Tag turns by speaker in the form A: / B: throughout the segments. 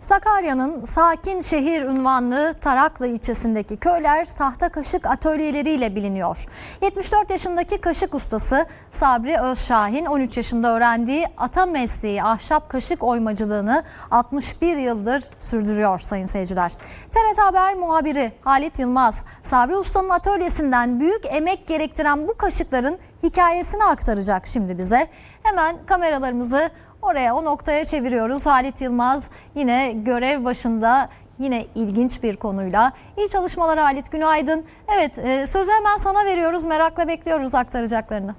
A: Sakarya'nın sakin şehir unvanlı Taraklı ilçesindeki köyler tahta kaşık atölyeleriyle biliniyor. 74 yaşındaki kaşık ustası Sabri Özşahin 13 yaşında öğrendiği ata mesleği ahşap kaşık oymacılığını 61 yıldır sürdürüyor sayın seyirciler. TRT Haber muhabiri Halit Yılmaz, Sabri Usta'nın atölyesinden büyük emek gerektiren bu kaşıkların hikayesini aktaracak şimdi bize. Hemen kameralarımızı Oraya o noktaya çeviriyoruz. Halit Yılmaz yine görev başında yine ilginç bir konuyla. İyi çalışmalar Halit günaydın. Evet e, sözü hemen sana veriyoruz. Merakla bekliyoruz aktaracaklarını.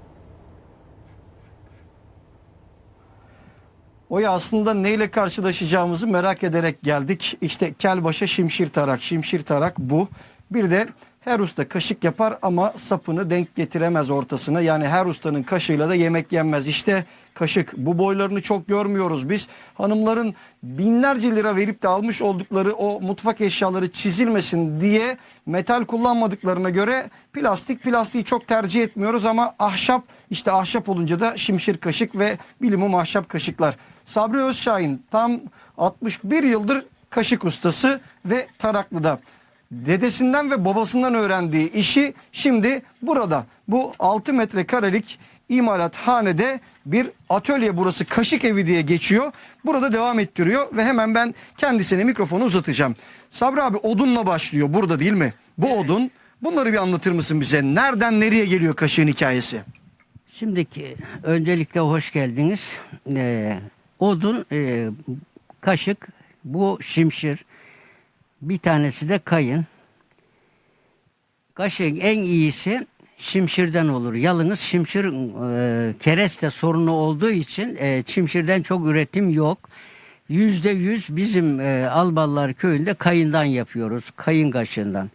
B: Oya aslında neyle karşılaşacağımızı merak ederek geldik. İşte kelbaşa şimşir tarak, şimşir tarak bu. Bir de her usta kaşık yapar ama sapını denk getiremez ortasına. Yani her ustanın kaşığıyla da yemek yenmez. İşte kaşık. Bu boylarını çok görmüyoruz biz. Hanımların binlerce lira verip de almış oldukları o mutfak eşyaları çizilmesin diye metal kullanmadıklarına göre plastik plastiği çok tercih etmiyoruz ama ahşap işte ahşap olunca da şimşir kaşık ve bilimum ahşap kaşıklar. Sabri Özşahin tam 61 yıldır kaşık ustası ve Taraklı'da. Dedesinden ve babasından öğrendiği işi şimdi burada bu 6 metrekarelik imalathanede bir atölye burası kaşık evi diye geçiyor. Burada devam ettiriyor ve hemen ben kendisine mikrofonu uzatacağım. Sabri abi odunla başlıyor burada değil mi? Bu odun bunları bir anlatır mısın bize? Nereden nereye geliyor kaşığın hikayesi?
C: Şimdiki öncelikle hoş geldiniz. Ee, odun, e, kaşık, bu şimşir, bir tanesi de kayın. Kaşığın en iyisi şimşirden olur. Yalnız şimşir e, kereste sorunu olduğu için e, şimşirden çok üretim yok. Yüzde yüz bizim e, Alballar köyünde kayından yapıyoruz. Kayın kaşığından.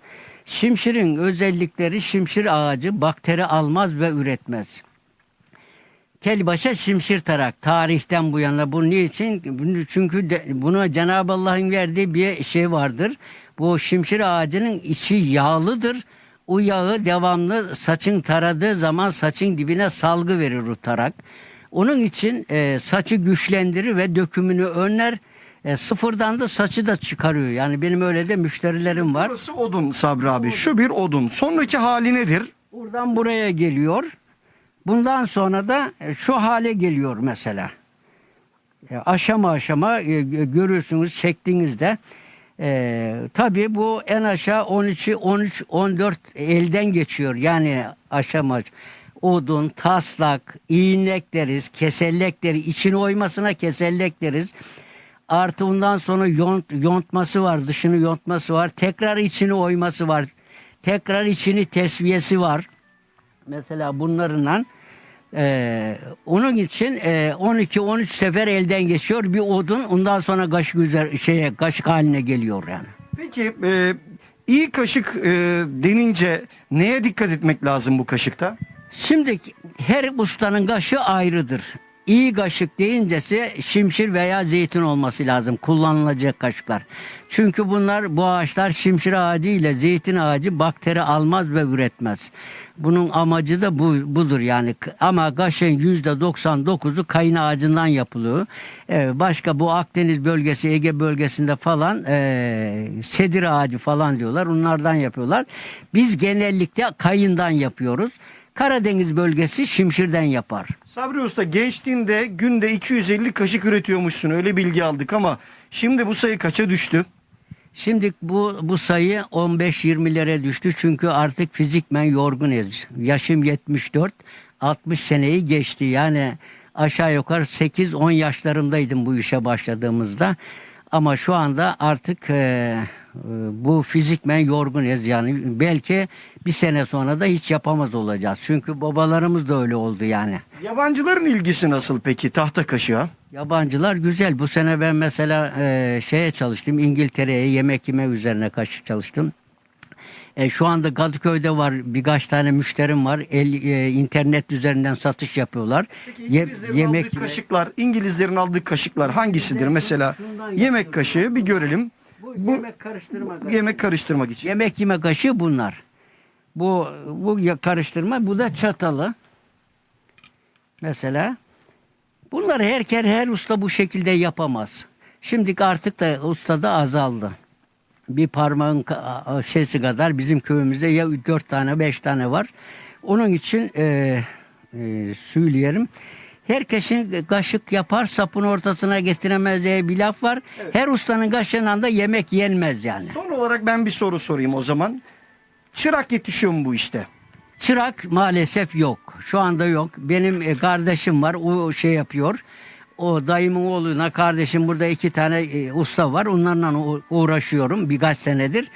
C: Şimşirin özellikleri şimşir ağacı bakteri almaz ve üretmez. Kelbaşa şimşir tarak tarihten bu yana bu niçin? Çünkü de, bunu Cenab-ı Allah'ın verdiği bir şey vardır. Bu şimşir ağacının içi yağlıdır. O yağı devamlı saçın taradığı zaman saçın dibine salgı verir o tarak. Onun için e, saçı güçlendirir ve dökümünü önler. E, sıfırdan da saçı da çıkarıyor. Yani benim öyle de müşterilerim var.
B: Burası odun Sabri abi. Şu bir odun. Sonraki hali nedir?
C: Buradan buraya geliyor. Bundan sonra da e, şu hale geliyor mesela. E, Aşama aşama e, gö- görürsünüz çektiğinizde. E, tabii bu en aşağı 13, 13, 14 elden geçiyor. Yani aşama odun, taslak, iğnek deriz, kesellek deriz. İçini oymasına kesellek deriz. Artı ondan sonra yont, yontması var, dışını yontması var. Tekrar içini oyması var. Tekrar içini tesviyesi var. Mesela bunlarla e, onun için e, 12-13 sefer elden geçiyor bir odun ondan sonra kaşık üzeri şeye kaşık haline geliyor yani.
B: Peki e, iyi kaşık e, denince neye dikkat etmek lazım bu kaşıkta?
C: Şimdi her ustanın kaşığı ayrıdır. İyi kaşık deyincesi şimşir veya zeytin olması lazım kullanılacak kaşıklar. Çünkü bunlar bu ağaçlar şimşir ağacı ile zeytin ağacı bakteri almaz ve üretmez. Bunun amacı da bu budur yani. Ama kaşığın yüzde 99'u kayın ağacından yapılıyor. Ee, başka bu Akdeniz bölgesi, Ege bölgesinde falan ee, sedir ağacı falan diyorlar. Onlardan yapıyorlar. Biz genellikle kayından yapıyoruz. Karadeniz bölgesi şimşirden yapar.
B: Sabri Usta gençliğinde günde 250 kaşık üretiyormuşsun öyle bilgi aldık ama şimdi bu sayı kaça düştü?
C: Şimdi bu bu sayı 15-20'lere düştü çünkü artık fizikmen yorgunuz. Yaşım 74, 60 seneyi geçti. Yani aşağı yukarı 8-10 yaşlarımdaydım bu işe başladığımızda. Ama şu anda artık e, bu fizikmen yorgunuz yani belki bir sene sonra da hiç yapamaz olacağız. Çünkü babalarımız da öyle oldu yani.
B: Yabancıların ilgisi nasıl peki tahta kaşığa?
C: Yabancılar güzel. Bu sene ben mesela e, şeye çalıştım. İngiltere'ye yemek yeme üzerine kaç çalıştım. E, şu anda Kadıköy'de var birkaç tane müşterim var. El, e, internet üzerinden satış yapıyorlar. Ye-
B: İngilizlerin aldığı
C: yeme-
B: kaşıklar, İngilizlerin aldığı kaşıklar hangisidir? Mesela yemek kaşığı bir görelim.
C: Bu,
B: Bu-
C: yemek karıştırma.
B: Yemek karıştırmak için.
C: Yemek yeme kaşığı bunlar. Bu bu karıştırma, bu da çatalı. Mesela bunları her her usta bu şekilde yapamaz. Şimdi artık da ustada azaldı. Bir parmağın şeysi kadar bizim köyümüzde ya dört tane beş tane var. Onun için e, e, söyleyelim. Herkesin kaşık yapar sapın ortasına getiremez diye bir laf var. Her ustanın kaşığından da yemek yenmez yani.
B: Son olarak ben bir soru sorayım o zaman. Çırak yetişiyor mu bu işte?
C: Çırak maalesef yok. Şu anda yok. Benim e, kardeşim var. O şey yapıyor. O dayımın oğluna kardeşim burada iki tane e, usta var. Onlarla uğraşıyorum birkaç senedir.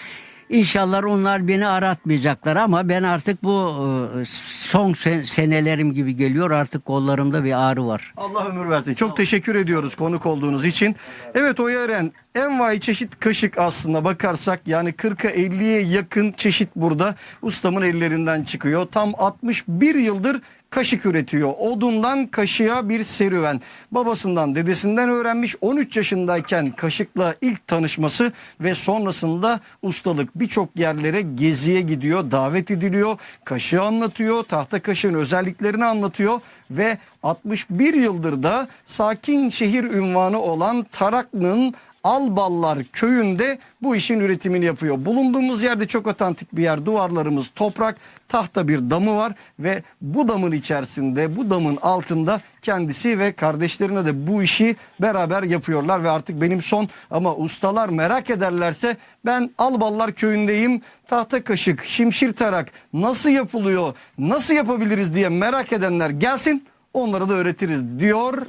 C: İnşallah onlar beni aratmayacaklar ama ben artık bu e, son sen- senelerim gibi geliyor. Artık kollarımda bir ağrı var.
B: Allah ömür versin. Çok teşekkür ediyoruz konuk olduğunuz için. Evet Oya Eren envai çeşit kaşık aslında bakarsak yani 40'a 50'ye yakın çeşit burada ustamın ellerinden çıkıyor. Tam 61 yıldır kaşık üretiyor. Odundan kaşığa bir serüven. Babasından dedesinden öğrenmiş 13 yaşındayken kaşıkla ilk tanışması ve sonrasında ustalık birçok yerlere geziye gidiyor, davet ediliyor, kaşığı anlatıyor, tahta kaşığın özelliklerini anlatıyor ve 61 yıldır da sakin şehir ünvanı olan Taraklı'nın Alballar köyünde bu işin üretimini yapıyor. Bulunduğumuz yerde çok otantik bir yer. Duvarlarımız toprak, tahta bir damı var ve bu damın içerisinde, bu damın altında kendisi ve kardeşlerine de bu işi beraber yapıyorlar ve artık benim son ama ustalar merak ederlerse ben Alballar köyündeyim. Tahta kaşık, şimşir tarak nasıl yapılıyor, nasıl yapabiliriz diye merak edenler gelsin onlara da öğretiriz diyor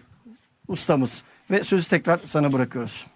B: ustamız. Ve sözü tekrar sana bırakıyoruz.